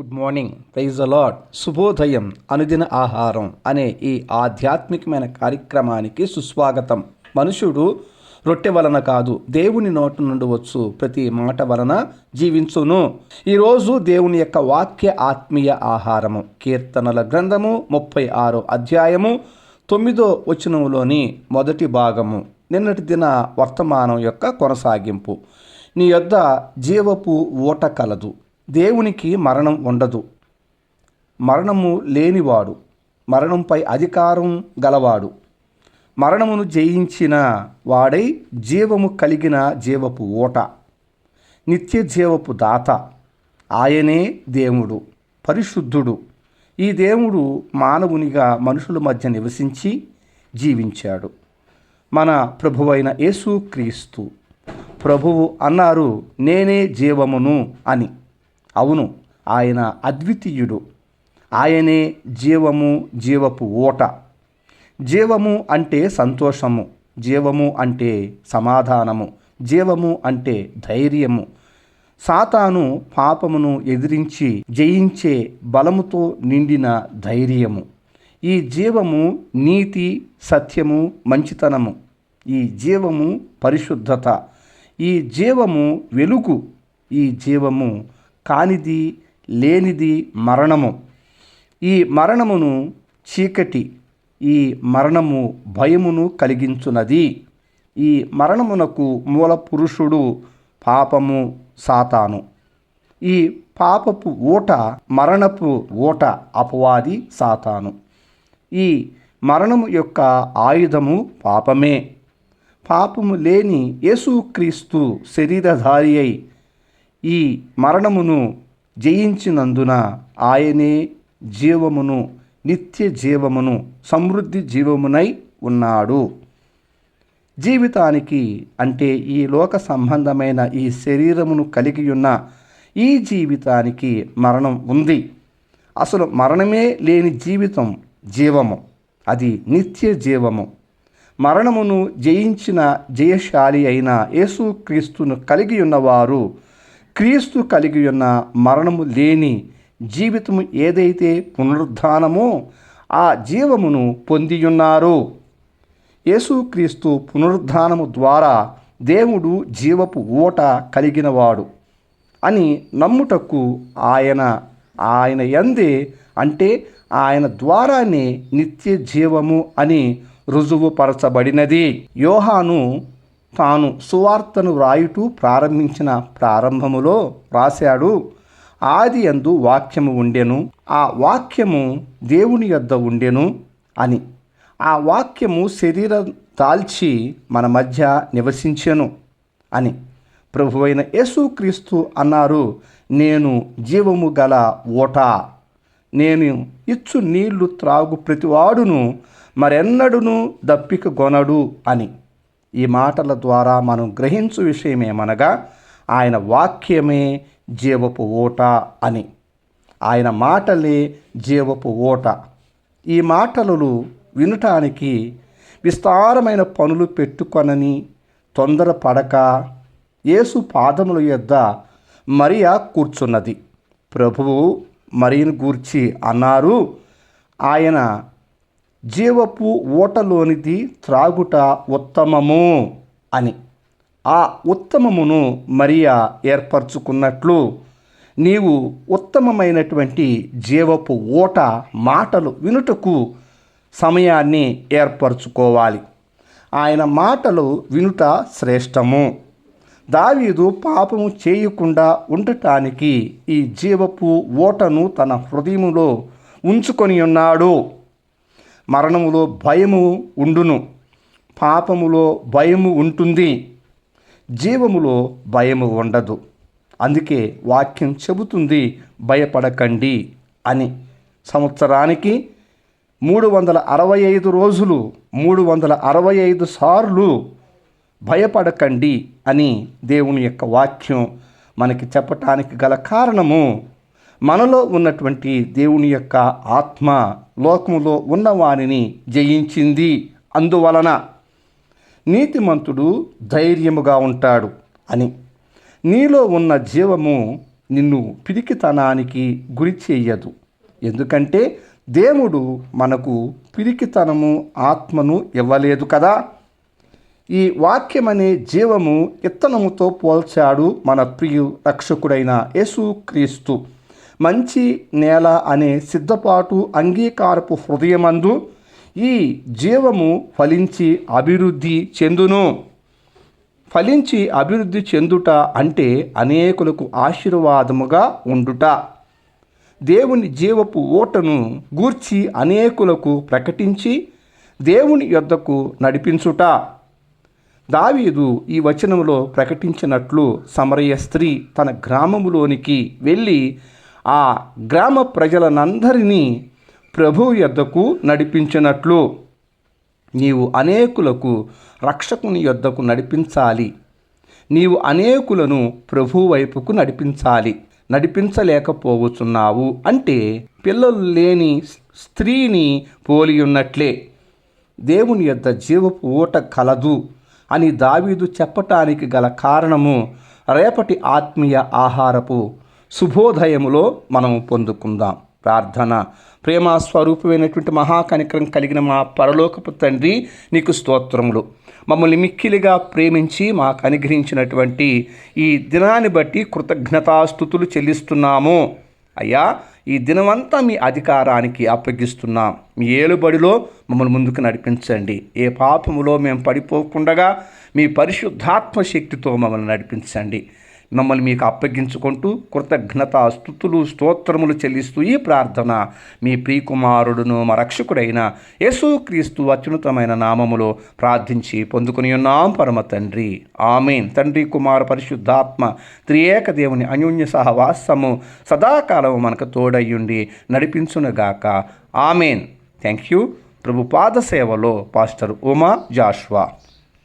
Good morning praise అలాడ్ శుభోదయం అనుదిన ఆహారం అనే ఈ ఆధ్యాత్మికమైన కార్యక్రమానికి సుస్వాగతం. మనుషుడు రొట్టె వలన కాదు దేవుని నోటి నుండి వచ్చు ప్రతి మాట వలన జీవించును. ఈరోజు దేవుని యొక్క వాక్య ఆత్మీయ ఆహారము. కీర్తనల గ్రంథము ముప్పై ఆరో అధ్యాయము తొమ్మిదో వచనంలోని మొదటి భాగము. నిన్నటి దిన వర్తమానం యొక్క కొనసాగింపు. నీ యొద్ద జీవపు ఓట కలదు. దేవునికి మరణం ఉండదు. మరణము లేనివాడు మరణంపై అధికారం గలవాడు. మరణమును జయించిన వాడై జీవము కలిగిన జీవపు ఓట నిత్య జీవపు దాత. ఆయనే దేవుడు పరిశుద్ధుడు. ఈ దేవుడు మానవునిగా మనుషుల మధ్య నివసించి జీవించాడు. మన ప్రభువైన యేసుక్రీస్తు ప్రభువు అన్నారు నేనే జీవమును అని. అవును ఆయన అద్వితీయుడు. ఆయనే జీవము జీవపు ఓట జీవము అంటే సంతోషము జీవము అంటే సమాధానము జీవము అంటే ధైర్యము. సాతాను పాపమును ఎదిరించి జయించే బలముతో నిండిన ధైర్యము. ఈ జీవము నీతి సత్యము మంచితనము. ఈ జీవము పరిశుద్ధత. ఈ జీవము వెలుగు. ఈ జీవము కానిది లేనిది మరణము. ఈ మరణమును చీకటి ఈ మరణము భయమును కలిగించున్నది ఈ మరణమునకు మూల పురుషుడు పాపము సాతాను. ఈ పాపపు ఊట మరణపు ఊట అపవాది సాతాను. ఈ మరణము యొక్క ఆయుధము పాపమే. పాపము లేని యేసుక్రీస్తు శరీరధారి అయి ఈ మరణమును జయించినందున ఆయనే జీవమును నిత్య జీవమును సమృద్ధి జీవమునై ఉన్నాడు. జీవితానికి అంటే ఈ లోక సంబంధమైన ఈ శరీరమును కలిగి ఉన్న ఈ జీవితానికి మరణం ఉంది. అసలు మరణమే లేని జీవితం జీవము. అది నిత్య జీవము. మరణమును జయించిన జయశాలి అయిన యేసుక్రీస్తును కలిగి ఉన్నవారు క్రీస్తు కలిగి ఉన్న మరణము లేని జీవితము ఏదైతే పునరుద్ధానమో ఆ జీవమును పొందియున్నారు. యేసుక్రీస్తు పునరుద్ధానము ద్వారా దేవుడు జీవపు ఊట కలిగినవాడు అని నమ్ముటకు ఆయన ఆయన ఎందే అంటే ఆయన ద్వారానే నిత్య జీవము అని రుజువుపరచబడినది. యోహాను తాను సువార్తను వ్రాయుటూ ప్రారంభించిన ప్రారంభములో వ్రాశాడు ఆది అందు వాక్యము ఉండెను ఆ వాక్యము దేవుని యొద్ద ఉండెను అని. ఆ వాక్యము శరీరం దాల్చి మన మధ్య నివసించెను అని. ప్రభువైన యేసుక్రీస్తు అన్నారు నేను జీవము గల ఓట నేను ఇచ్చు నీళ్ళు త్రాగు ప్రతివాడును మరెన్నడును దప్పిక గొనడు అని. ఈ మాటల ద్వారా మనం గ్రహించు విషయమేమనగా ఆయన వాక్యమే జీవపు ఓట అని. ఆయన మాటలే జీవపు ఓట ఈ మాటలు వినటానికి విస్తారమైన పనులు పెట్టుకొనని తొందరపడక యేసు పాదముల యొద్ద మరియా కూర్చున్నది. ప్రభువు మరియను గూర్చి అన్నారు ఆయన జీవపు ఓటలోనిది త్రాగుట ఉత్తమము అని. ఆ ఉత్తమమును మరియా ఏర్పరచుకున్నట్లు నీవు ఉత్తమమైనటువంటి జీవపు ఓట మాటలు వినుటకు సమయాన్ని ఏర్పరచుకోవాలి. ఆయన మాటలు వినుట శ్రేష్టము. దావీదు పాపము చేయకుండా ఉండటానికి ఈ జీవపు ఓటను తన హృదయములో ఉంచుకొని ఉన్నాడు మరణములో భయము ఉండును. పాపములో భయము ఉంటుంది. జీవములో భయము ఉండదు. అందుకే వాక్యం చెబుతుంది భయపడకండి అని. సంవత్సరానికి మూడు వందల అరవై ఐదు రోజులు మూడు వందల అరవై ఐదు సార్లు భయపడకండి అని దేవుని యొక్క వాక్యం మనకి చెప్పటానికి గల కారణము మనలో ఉన్నటువంటి దేవుని యొక్క ఆత్మ లోకములో ఉన్నవానిని జయించింది. అందువలన నీతిమంతుడు ధైర్యముగా ఉంటాడు అని. నీలో ఉన్న జీవము నిన్ను పిరికితనానికి గురి చెయ్యదు ఎందుకంటే దేవుడు మనకు పిరికితనము ఆత్మను ఇవ్వలేదు కదా. ఈ వాక్యమనే జీవము ఇత్తనముతో పోల్చాడు మన ప్రియు రక్షకుడైన యేసు క్రీస్తు మంచి నేల అనే సిద్ధపాటు అంగీకారపు హృదయమందు ఈ జీవము ఫలించి అభివృద్ధి చెందును. ఫలించి అభివృద్ధి చెందుట అంటే అనేకులకు ఆశీర్వాదముగా ఉండుట. దేవుని జీవపు ఓటను గూర్చి అనేకులకు ప్రకటించి దేవుని యొద్దకు నడిపించుట. దావీదు ఈ వచనంలో ప్రకటించినట్లు సమరయ స్త్రీ తన గ్రామములోనికి వెళ్ళి ఆ గ్రామ ప్రజలనందరినీ ప్రభు యొద్దకు నడిపించినట్లు. నీవు అనేకులకు రక్షకుని యొద్దకు నడిపించాలి. నీవు అనేకులను ప్రభు వైపుకు నడిపించాలి. నడిపించలేకపోవచ్చున్నావు అంటే పిల్లలు లేని స్త్రీని పోలి ఉన్నట్లే. దేవుని యొద్ద జీవపు ఊట కలదు అని దావీదు చెప్పటానికి గల కారణము రేపటి ఆత్మీయ ఆహారపు శుభోదయములో మనం పొందుకుందాం. ప్రార్థన. ప్రేమ స్వరూపమైనటువంటి మహాకనికరం కలిగిన మా పరలోకపు తండ్రి నీకు స్తోత్రములు. మమ్మల్ని మిక్కిలిగా ప్రేమించి మాకు అనుగ్రహించినటువంటి ఈ దినాన్ని బట్టి కృతజ్ఞతాస్థుతులు చెల్లిస్తున్నాము. అయ్యా ఈ దినమంతా మీ అధికారానికి అప్పగిస్తున్నాం. మీ ఏలుబడిలో మమ్మల్ని ముందుకు నడిపించండి. ఏ పాపములో మేము పడిపోకుండగా మీ పరిశుద్ధాత్మ శక్తితో మమ్మల్ని నడిపించండి. మమ్మల్ని మీకు అప్పగించుకుంటూ కృతజ్ఞత స్థుతులు స్తోత్రములు చెల్లిస్తూ ఈ ప్రార్థన మీ ప్రియకుమారుడును మా రక్షకుడైన యేసుక్రీస్తు అత్యున్నతమైన నామములో ప్రార్థించి పొందుకుని ఉన్నాం. పరమ తండ్రి. ఆమెన్. తండ్రి కుమార పరిశుద్ధాత్మ త్రియేక దేవుని అన్యోన్య సహవాసము సదాకాలము మనకు తోడయ్యుండి నడిపించునుగాక. ఆమెన్. థ్యాంక్ యూ ప్రభు పాద సేవలో పాస్టర్ ఉమా జాష్వా.